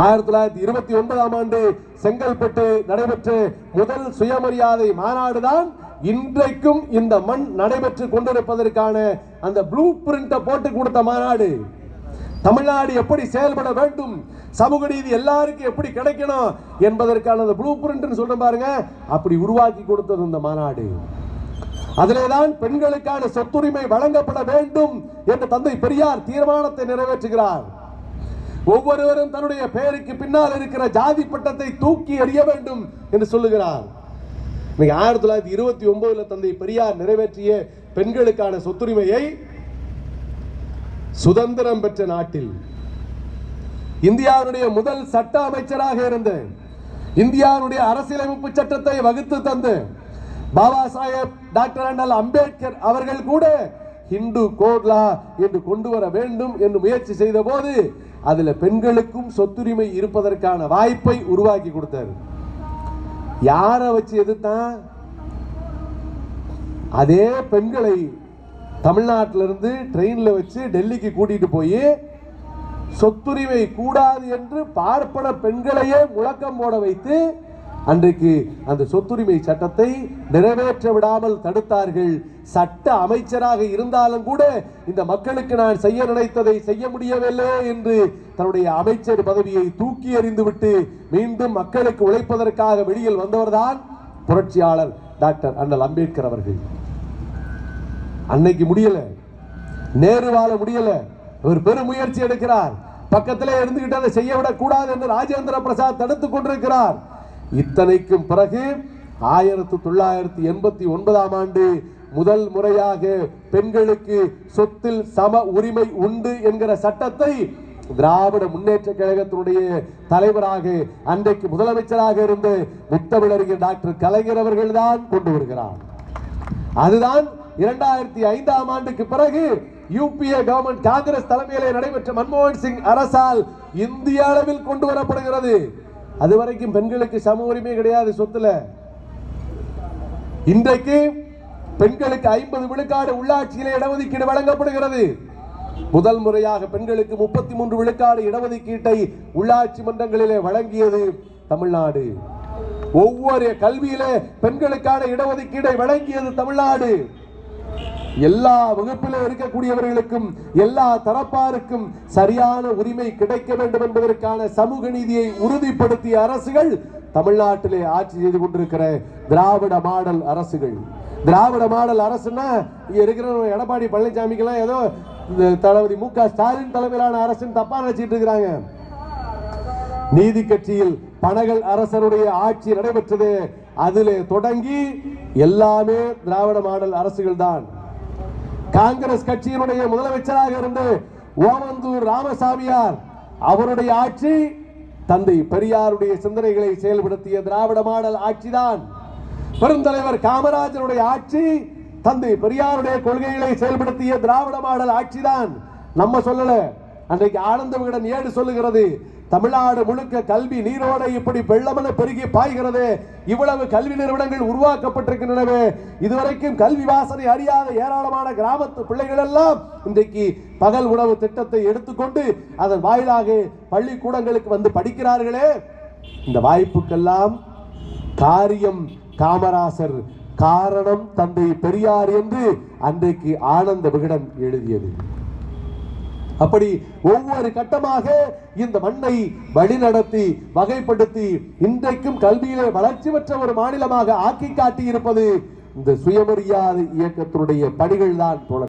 ஆயிரத்தி தொள்ளாயிரத்தி இருபத்தி ஒன்பதாம் ஆண்டு செங்கல்பட்டு நடைபெற்ற முதல் சுயமரியாதை மாநாடுதான் இன்றைக்கும் இந்த மண் நடைபெற்று கொண்டிருப்பதற்கான அந்த ப்ளூ பிரிண்ட போட்டு கொடுத்த மாநாடு. தமிழ்நாடு எப்படி செயல்பட வேண்டும்? சமூக நீதி எல்லாருக்கும் எப்படி கிடைக்கணும் என்பதற்கான அந்த ப்ளூ பிரிண்ட் சொல்ற பாருங்க. அப்படி உருவாக்கி கொடுத்தது இந்த மாநாடு. அதிலேதான் பெண்களுக்கான சொத்துரிமை வழங்கப்பட வேண்டும் என்று தந்தை பெரியார் தீர்மானத்தை நிறைவேற்றுகிறார். ஒவ்வொருவரும் தன்னுடைய பெயருக்கு பின்னால் இருக்கிற ஜாதி பட்டத்தை தூக்கி எறிய வேண்டும் என்று சொல்லுகிறார். இன்னைக்கு ஆயிரத்தி தொள்ளாயிரத்தி இருபத்தி ஒன்பதுல தந்தை பெரியார் நிறைவேற்றிய பெண்களுக்கான சொத்துரிமையை சுதந்திரம் பெற்ற நாட்டில் இந்தியாவுடைய முதல் சட்ட அமைச்சராக இருந்த இந்தியாவுடைய அரசியலமைப்பு சட்டத்தை வகுத்து தந்து பாபா சாஹேப் டாக்டர் அண்ணல் அம்பேத்கர் அவர்கள் கூட ஹிந்து கோட்லா என்று கொண்டு வர வேண்டும் என்று முயற்சி செய்த போது அதுல பெண்களுக்கும் சொத்துரிமை இருப்பதற்கான வாய்ப்பை உருவாக்கி கொடுத்தார். யாரை வச்சு எதிர்த்தான்? அதே பெண்களை தமிழ்நாட்டிலிருந்து ட்ரெயினில் வச்சு டெல்லிக்கு கூட்டிட்டு போய் சொத்துரிமை கூடாது என்று பார்ப்பன பெண்களையே முழக்கம் போட வைத்து அன்றைக்கு அந்த சொத்துரிமை சட்டத்தை நிறைவேற்ற விடாமல் தடுத்தார்கள். சட்ட அமைச்சராக இருந்தாலும் கூட இந்த மக்களுக்கு நான் செய்ய நினைத்ததை செய்ய முடியவில்லை என்று தன்னுடைய அமைச்சர் பதவியை தூக்கி எறிந்துவிட்டு மீண்டும் மக்களுக்கு உழைப்பதற்காக வெளியில் வந்தவர்தான் புரட்சியாளர் டாக்டர் அண்ணல் அம்பேத்கர் அவர்கள். அன்னைக்கு முடியல. நேரு வாழ முடியல. இவர் பெரும் முயற்சி எடுக்கிறார். பக்கத்திலே இருந்துகிட்டு அதை செய்ய விடக்கூடாது என்று ராஜேந்திர பிரசாத் தடுத்துக் கொண்டிருக்கிறார். இத்தனைக்கும் பிறகு ஆயிரத்தி தொள்ளாயிரத்தி எண்பத்தி ஒன்பதாம் ஆண்டு முதல் முறையாக பெண்களுக்கு சொத்தில் சம உரிமை உண்டு என்கிற சட்டத்தை திராவிட முன்னேற்ற கழகத்தினுடைய தலைவராக அன்றைக்கு முதலமைச்சராக இருந்த முத்தமிழறிஞர் டாக்டர் கலைஞர் அவர்கள் தான் கொண்டு வருகிறார். அதுதான் இரண்டாயிரத்தி ஐந்தாம் ஆண்டுக்கு பிறகு யூபிஏ கவர்மெண்ட் காங்கிரஸ் தலைமையிலே நடைபெற்ற மன்மோகன் சிங் அரசால் இந்திய அளவில் கொண்டு வரப்படுகிறது. அது வரைக்கும் பெண்களுக்கு சம உரிமை கிடையாது சொத்துல. இன்றைக்கு பெண்களுக்கு ஐம்பது விழுக்காடு உள்ளாட்சியிலே இடஒதுக்கீடு வழங்கப்படுகிறது. முதல் முறையாக பெண்களுக்கு முப்பத்தி மூன்று விழுக்காடு இடஒதுக்கீட்டை உள்ளாட்சி மன்றங்களிலே வழங்கியது தமிழ்நாடு. ஒவ்வொரு கல்வியிலே பெண்களுக்கான இடஒதுக்கீடை வழங்கியது தமிழ்நாடு. எல்லா வகுப்பில் இருக்கக்கூடியவர்களுக்கும் எல்லா தரப்பாருக்கும் சரியான உரிமை கிடைக்க வேண்டும் என்பதற்கான சமூக நீதியை உறுதிப்படுத்திய அரசுகள் தமிழ்நாட்டிலே ஆட்சி செய்து கொண்டிருக்கிற திராவிட மாடல் அரசுகள். திராவிட மாடல் அரசுன்னா இங்க இருக்கிற எடப்பாடி பழனிசாமிக்கெல்லாம் ஏதோ தளபதி மு க ஸ்டாலின் தலைமையிலான அரசுன்னு தப்பா நினைச்சிட்டு இருக்கிறாங்க. நீதி கட்சியில் பனகல் அரசருடைய ஆட்சி நடைபெற்றது. அதிலே தொடங்கி எல்லாமே திராவிட மாடல் அரசுகள் தான். காங்கிரஸ் கட்சியினுடைய முதலமைச்சராக இருந்து ஓமந்தூர் ராமசாமியார் அவருடைய ஆட்சி தந்தை பெரியாருடைய சிந்தனைகளை செயல்படுத்திய திராவிட மாடல் ஆட்சிதான். பெருந்தலைவர் காமராஜருடைய ஆட்சி தந்தை பெரியாருடைய கொள்கைகளை செயல்படுத்திய திராவிட மாடல் ஆட்சிதான். நம்ம சொல்லல. அன்றைக்கு ஆனந்த விகடன் ஏடு சொல்லுகிறது தமிழ்நாடு முழுக்க கல்வி நீரோட இப்படி வெள்ளமென பெருகி பாய்கிறது. இவ்வளவு கல்வி நிறுவனங்கள் உருவாக்கப்பட்டிருக்கின்றனவே. இதுவரைக்கும் கல்வி வாசனை அறியாத ஏராளமான கிராமத்து பிள்ளைகள் எல்லாம் இன்றைக்கு பகல் உணவு திட்டத்தை எடுத்துக்கொண்டு அதன் வாயிலாக பள்ளிக்கூடங்களுக்கு வந்து படிக்கிறார்களே. இந்த வாய்ப்புக்கெல்லாம் காரியம் காமராசர் காரணம் தந்தை பெரியார் என்று அன்றைக்கு ஆனந்த விகடன் எழுதியது. அப்படி ஒவ்வொரு கட்டமாக இந்த மண்ணை வழிநடத்தி வகைப்படுத்தி இன்றைக்கும் கல்வியிலே வளர்ச்சி பெற்ற ஒரு மாநிலமாக ஆக்கி காட்டி இருப்பது இந்த சுயமரியாதை இயக்கத்தினுடைய பணிகள் தான்